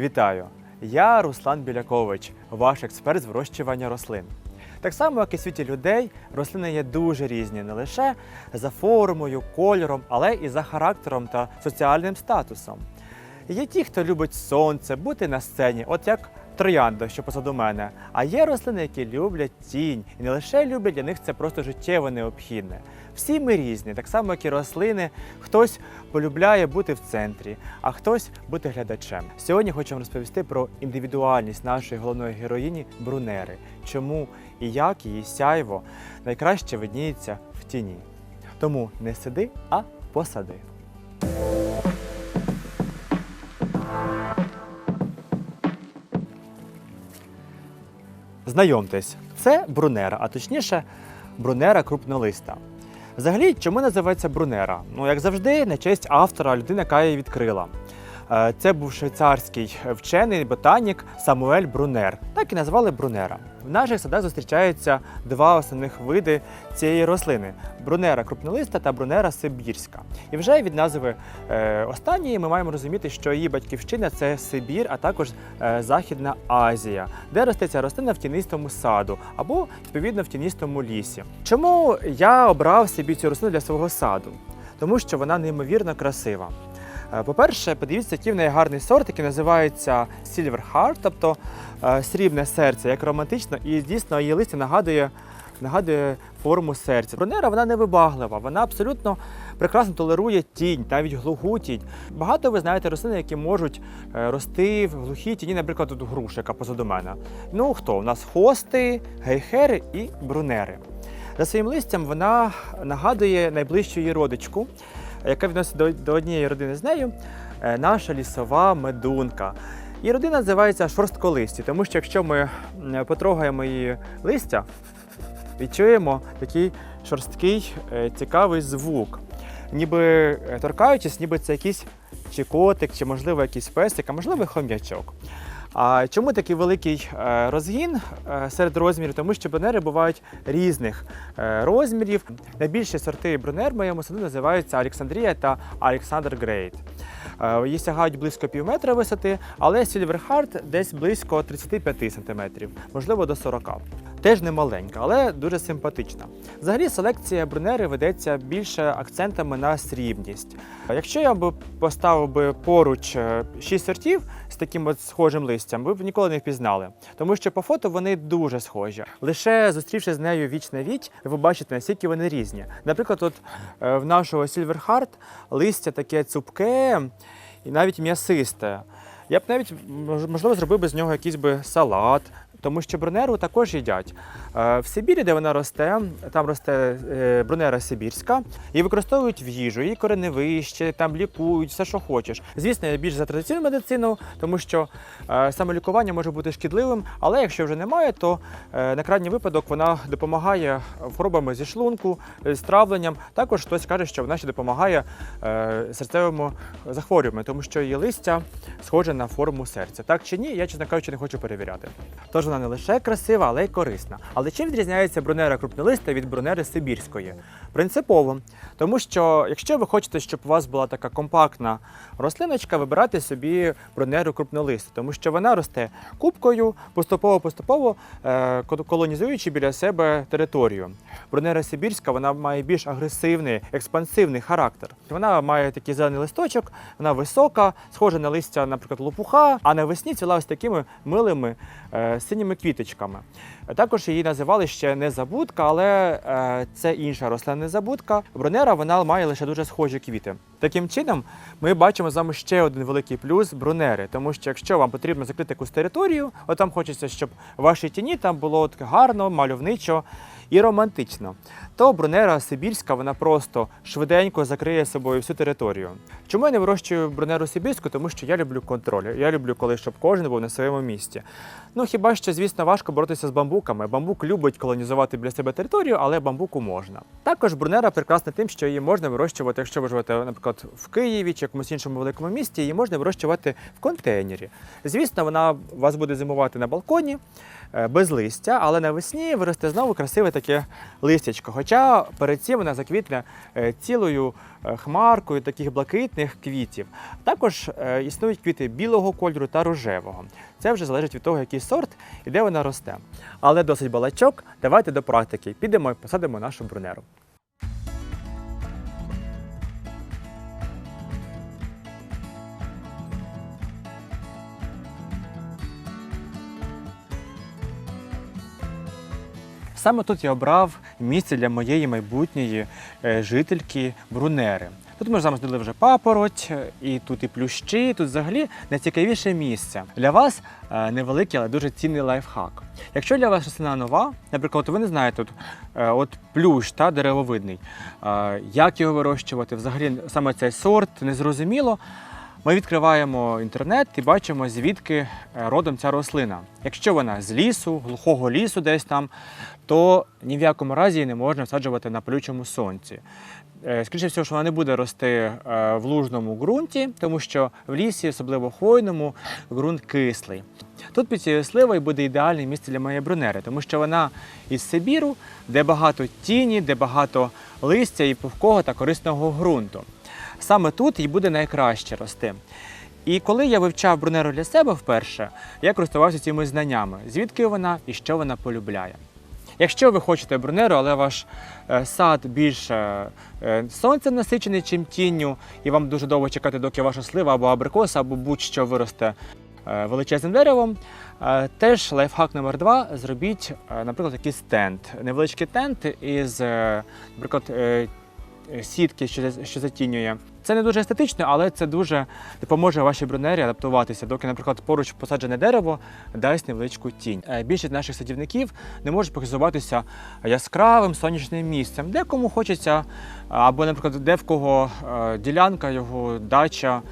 Вітаю! Я Руслан Білякович, ваш експерт з вирощування рослин. Так само, як і в світі людей, рослини є дуже різні не лише за формою, кольором, але і за характером та соціальним статусом. Є ті, хто любить сонце, бути на сцені, от як троянда, що позаду мене. А є рослини, які люблять тінь. І не лише люблять, для них це просто життєво необхідне. Всі ми різні, так само, як і рослини. Хтось полюбляє бути в центрі, а хтось бути глядачем. Сьогодні хочу вам розповісти про індивідуальність нашої головної героїні Брунери. Чому і як її сяйво найкраще видніється в тіні. Тому не сиди, а посади. Знайомтесь, це брунера, а точніше, брунера крупнолиста. Взагалі, чому називається брунера? Ну, як завжди, на честь автора, людина, яка її відкрила. Е, Це був швейцарський вчений ботанік Самуель Брунер. Так і назвали брунера. В наших садах зустрічаються два основних види цієї рослини: брунера крупнолиста та брунера сибірська. І вже від назви е, останньої ми маємо розуміти, що її батьківщина це Сибір, а також е, Західна Азія, де росте ця рослина в тінистому саду або відповідно в тінистому лісі. Чому я обрав собі цю рослину для свого саду? Тому що вона неймовірно красива. Е, По-перше, подивіться, який в неї гарний сорт, який називається Silver Heart, тобто е, срібне серце, як романтично, і дійсно її листя нагадує, нагадує форму серця. Брунера вона не вибаглива, вона абсолютно прекрасно толерує тінь, навіть глуху тінь. Багато ви знаєте рослини, які можуть е, рости в глухій тіні, наприклад, тут груша, яка позаду мене. Ну хто? У нас хости, гейхери і брунери. За своїм листям вона нагадує найближчу її родичку, яка відносить до, до однієї родини з нею, е, наша лісова медунка. І родина називається шорстколисті, тому що якщо ми потрогаємо її листя, відчуємо такий шорсткий е, цікавий звук. Ніби е, торкаючись, ніби це якийсь чи котик, чи можливо якийсь песик, а можливо хом'ячок. А чому такий великий е, розгін е, серед розмірів? Тому що брунери бувають різних е, розмірів. Найбільші сорти брунер в моєму саду називаються Олександрія та Олександр Грейт. Е, Її сягають близько пів метра висоти, але Heart десь близько 35 см, можливо до 40 Теж не маленька, але дуже симпатична. Взагалі селекція брунери ведеться більше акцентами на срібність. Якщо я б поставив би поруч 6 сортів з таким от схожим листям, ви б ніколи не впізнали, тому що по фото вони дуже схожі. Лише зустрівши з нею віч на віч, ви бачите, наскільки вони різні. Наприклад, от е, в нашого Heart листя таке цупке і навіть м'ясисте. Я б навіть мож- можливо зробив би з нього якийсь би салат, тому що брунеру також їдять. Е, В Сибірі, де вона росте, там росте е, брунера сибірська, і використовують в їжу, її кореневище, там лікують, все, що хочеш. Звісно, я більш за традиційну медицину, тому що е, саме лікування може бути шкідливим, але якщо вже немає, то на крайній випадок вона допомагає хворобами зі шлунку, з травленням. Також хтось каже, що вона ще допомагає серцевому захворюванню, тому що її листя схоже на форму серця. Так чи ні, я, чесно кажучи, не хочу перевіряти. Тож вона не лише красива, але й корисна. Але чим відрізняється брунера крупнолиста від брунери сибірської? Принципово. Тому що, якщо ви хочете, щоб у вас була така компактна рослиночка, вибирайте собі брунеру крупнолисту, тому що вона росте кубкою, поступово-поступово е, колонізуючи біля себе територію. Брунера сибірська вона має більш агресивний, експансивний характер. Вона має такий зелений листочок, вона висока, схожа на листя, наприклад, лопуха, а навесні ціла ось такими милими е, синіми квіточками. Також її називали ще незабудка, але е, це інша рослина незабудка. Брунера вона має лише дуже схожі квіти. Таким чином, ми бачимо з вами ще один великий плюс брунери, тому що якщо вам потрібно закрити якусь територію, от там хочеться, щоб в вашій тіні там було от гарно, мальовничо і романтично, то брунера сибірська вона просто швиденько закриє собою всю територію. Чому я не вирощую брунеру сибірську? Тому що я люблю контроль. Я люблю, коли щоб кожен був на своєму місці. Ну хіба що, звісно, важко боротися з бамбуками. Бамбук любить колонізувати біля себе територію, але бамбуку можна. Також брунера прекрасна тим, що її можна вирощувати, якщо ви живете, наприклад, в Києві чи якомусь іншому великому місті, її можна вирощувати в контейнері. Звісно, вона вас буде зимувати на балконі. Е, без листя, але навесні виросте знову красиве таке листячко. Хоча перед цим вона заквітне е, цілою е, хмаркою таких блакитних квітів. Також існують квіти білого кольору та рожевого. Це вже залежить від того, який сорт і де вона росте. Але досить балачок. Давайте до практики. Підемо і посадимо нашу брунеру. Саме тут я обрав місце для моєї майбутньої е, жительки Брунери. Тут ми замостили вже папороть, е, і тут і плющі, тут взагалі найцікавіше місце. Для вас е, невеликий, але дуже цінний лайфхак. Якщо для вас рослина нова, наприклад, ви не знаєте, тут от плющ та деревовидний, як його вирощувати, взагалі саме цей сорт незрозуміло. Ми відкриваємо інтернет і бачимо, звідки родом ця рослина. Якщо вона з лісу, глухого лісу десь там, то ні в якому разі її не можна всаджувати на палючому сонці. Е, Скоріше всього, що вона не буде рости е, в лужному ґрунті, тому що в лісі, особливо хвойному, ґрунт кислий. Тут під цією сливою буде ідеальне місце для моєї брунери, тому що вона із Сибіру, де багато тіні, де багато листя і пухкого та корисного ґрунту. Саме тут їй буде найкраще рости. І коли я вивчав брунеру для себе вперше, я користувався цими знаннями, звідки вона і що вона полюбляє. Якщо ви хочете брунеру, але ваш е, сад більш е, сонцем насичений, чим тінню, і вам дуже довго чекати, доки ваша слива або абрикоса, або будь-що виросте е, величезним деревом, теж лайфхак номер два зробіть, наприклад, такий стенд. Невеличкий тент із, наприклад, сітки, що затінює. Це не дуже естетично, але це дуже допоможе вашій брунері адаптуватися, доки, наприклад, поруч посаджене дерево дасть невеличку тінь. Е, Більшість наших садівників не можуть похизуватися яскравим сонячним місцем. Декому хочеться, або, наприклад, де в кого е, ділянка, його дача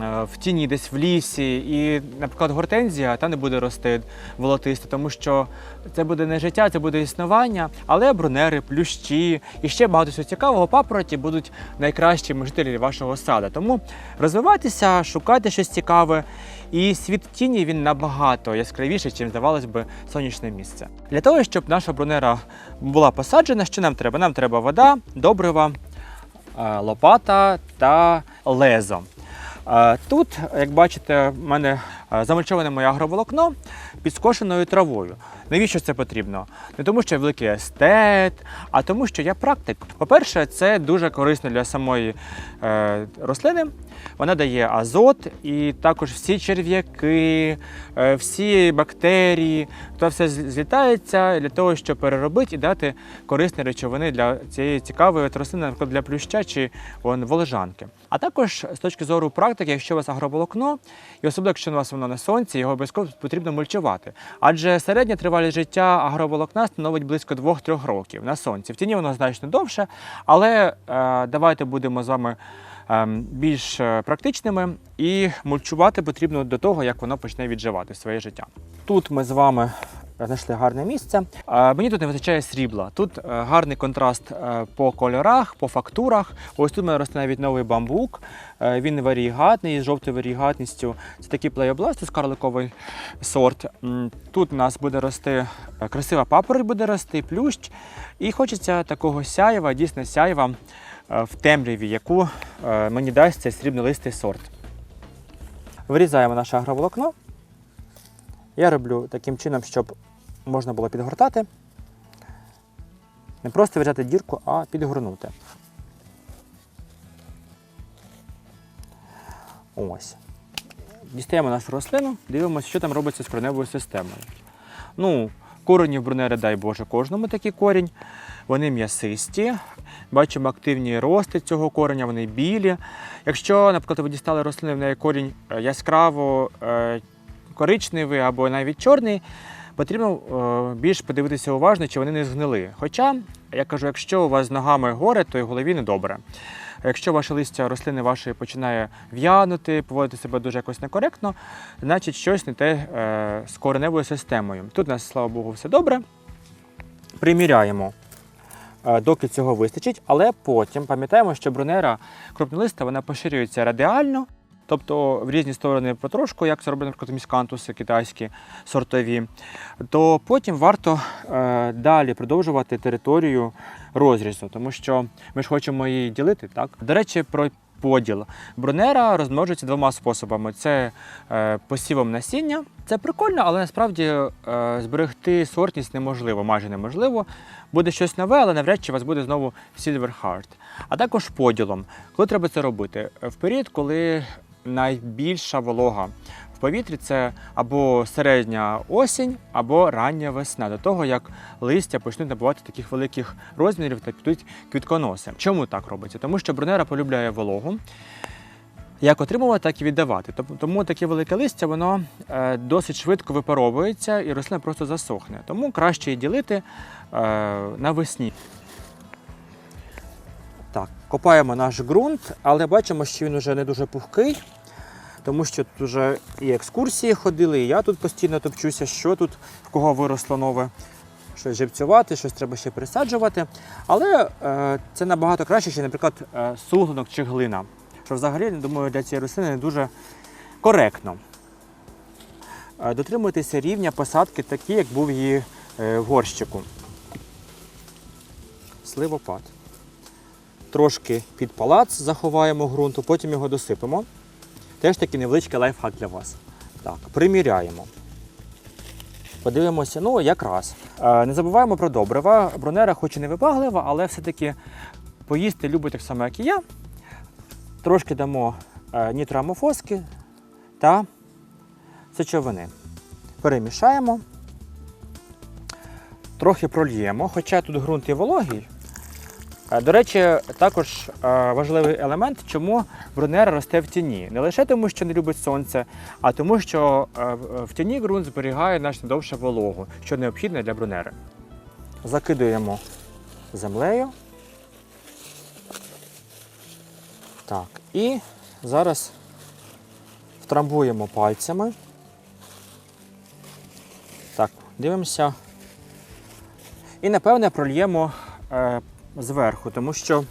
е, в тіні, десь в лісі, і, наприклад, гортензія та не буде рости волотисто, тому що це буде не життя, це буде існування, але брунери, плющі і ще багато цікавого папороті будуть найкращими жителі сада. Тому розвивайтеся, шукайте щось цікаве. І світ тіні він набагато яскравіший, чим здавалось би сонячне місце. Для того, щоб наша брунера була посаджена, що нам треба? Нам треба вода, добрива, е, лопата та лезо. Е, Тут, як бачите, в мене замульчоване моє агроволокно під скошеною травою. Навіщо це потрібно? Не тому, що я великий естет, а тому, що я практик. По-перше, це дуже корисно для самої е, рослини. Вона дає азот, і також всі черв'яки, е, всі бактерії, то все злітається для того, щоб переробити і дати корисні речовини для цієї цікавої рослини, наприклад, для плюща чи вон, волежанки. А також з точки зору практики, якщо у вас агроволокно, і особливо якщо у вас воно на сонці, його обов'язково потрібно мульчувати. Адже середня тривалість життя агроволокна становить близько 2-3 років на сонці. В тіні воно значно довше, але е, давайте будемо з вами е, більш е, практичними і мульчувати потрібно до того, як воно почне відживати своє життя. Тут ми з вами знайшли гарне місце. Мені тут не вистачає срібла. Тут е, гарний контраст е, по кольорах, по фактурах. Ось тут мене росте навіть новий бамбук. Е, Він варігатний з жовтою варігатністю. Це такий плеобластус, карликовий сорт. Тут у нас буде рости красива папороть буде рости, плющ. І хочеться такого сяєва, дійсно сяєва в темряві, яку мені дасть цей срібнолистий сорт. Вирізаємо наше агроволокно. Я роблю таким чином, щоб можна було підгортати. Не просто вирізати дірку, а підгорнути. Ось. Дістаємо нашу рослину, дивимося, що там робиться з кореневою системою. Ну, корені в брунери, дай Боже, кожному такий корінь. Вони м'ясисті. Бачимо активні рости цього кореня, вони білі. Якщо, наприклад, ви дістали рослини, в неї корінь е, яскраво е, коричневий або навіть чорний, потрібно е, більш подивитися уважно, чи вони не згнили. Хоча, я кажу, якщо у вас з ногами горе, то і в голові не добре. Якщо ваше листя рослини вашої починає в'янути, поводити себе дуже якось некоректно, значить щось не те е, з кореневою системою. Тут у нас, слава Богу, все добре. Приміряємо, е, доки цього вистачить, але потім пам'ятаємо, що брунера крупнолиста вона поширюється радіально, тобто в різні сторони потрошку, як це роблять, наприклад, міскантуси китайські сортові, то потім варто е, далі продовжувати територію розрізу, тому що ми ж хочемо її ділити. Так? До речі, про поділ. Брунера розмножується двома способами: це е, посівом насіння. Це прикольно, але насправді е, зберегти сортність неможливо, майже неможливо. Буде щось нове, але навряд чи у вас буде знову Silver Heart. А також поділом. Коли треба це робити? В період, коли найбільша волога в повітрі це або середня осінь, або рання весна, до того як листя почнуть набувати таких великих розмірів та підуть квітконоси. Чому так робиться? Тому що брунера полюбляє вологу. Як отримувати, так і віддавати. Тому таке велике листя воно е, досить швидко випаровується і рослина просто засохне. Тому краще її ділити е, навесні. Так, копаємо наш ґрунт, але бачимо, що він вже не дуже пухкий, тому що тут вже і екскурсії ходили, і я тут постійно топчуся, що тут в кого виросло нове. Щось живцювати, щось треба ще присаджувати. Але е, це набагато краще, ніж, наприклад, е, суглинок чи глина. Що взагалі, думаю, для цієї рослини не дуже коректно. Е, дотримуйтеся рівня посадки такі, як був її е, в горщику. Сливопад трошки під палац заховаємо ґрунту, потім його досипемо. Теж такий невеличкий лайфхак для вас. Так, приміряємо. Подивимося, ну якраз. Е, не забуваємо про добрива. Бронера хоч і не вибаглива, але все-таки поїсти любить так само, як і я. Трошки дамо е, нітроамофоски та сечовини. Перемішаємо. Трохи прольємо, хоча тут ґрунт є вологий, До речі, також е, важливий елемент, чому брунера росте в тіні. Не лише тому, що не любить сонце, а тому, що е, в- тіні ґрунт зберігає значно довше вологу, що необхідно для брунери. Закидуємо землею. Так, і зараз втрамбуємо пальцями. Так, дивимося. І напевне прольємо е, зверху, тому що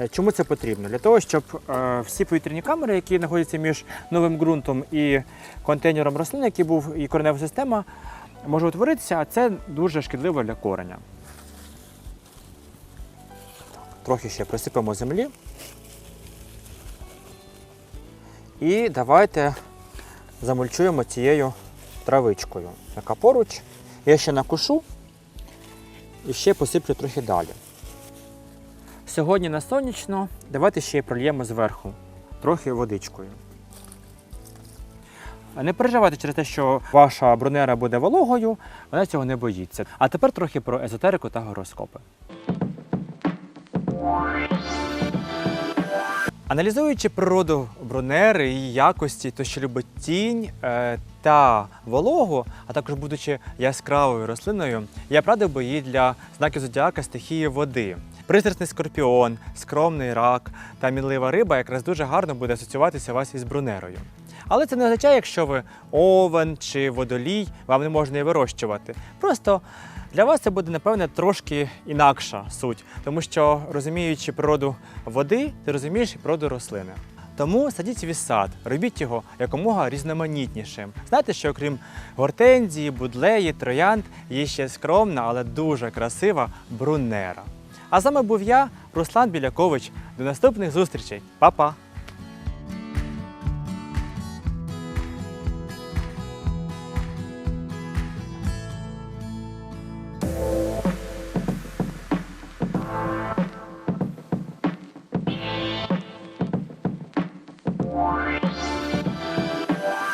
е, чому це потрібно? Для того, щоб е, всі повітряні камери, які знаходяться між новим ґрунтом і контейнером рослин, який був і коренева система, може утворитися, а це дуже шкідливо для кореня. Трохи ще присипемо землі. І давайте замульчуємо цією травичкою, яка поруч. Я ще накушу і ще посиплю трохи далі. Сьогодні на сонячно, давайте ще й прольємо зверху трохи водичкою. Не переживайте через те, що ваша бронера буде вологою, вона цього не боїться. А тепер трохи про езотерику та гороскопи. Аналізуючи природу брунери, її якості, то що любить тінь е, та вологу, а також будучи яскравою рослиною, я радив би її для знаків зодіака стихії води. Пристрасний скорпіон, скромний рак та мінлива риба якраз дуже гарно буде асоціюватися вас із брунерою. Але це не означає, якщо ви овен чи водолій, вам не можна її вирощувати. Просто для вас це буде, напевне, трошки інакша суть, тому що розуміючи природу води, ти розумієш і природу рослини. Тому садіть свій сад, робіть його якомога різноманітнішим. Знаєте, що окрім гортензії, будлеї, троянд, є ще скромна, але дуже красива брунера. А з вами був я, Руслан Білякович. До наступних зустрічей. Па-па!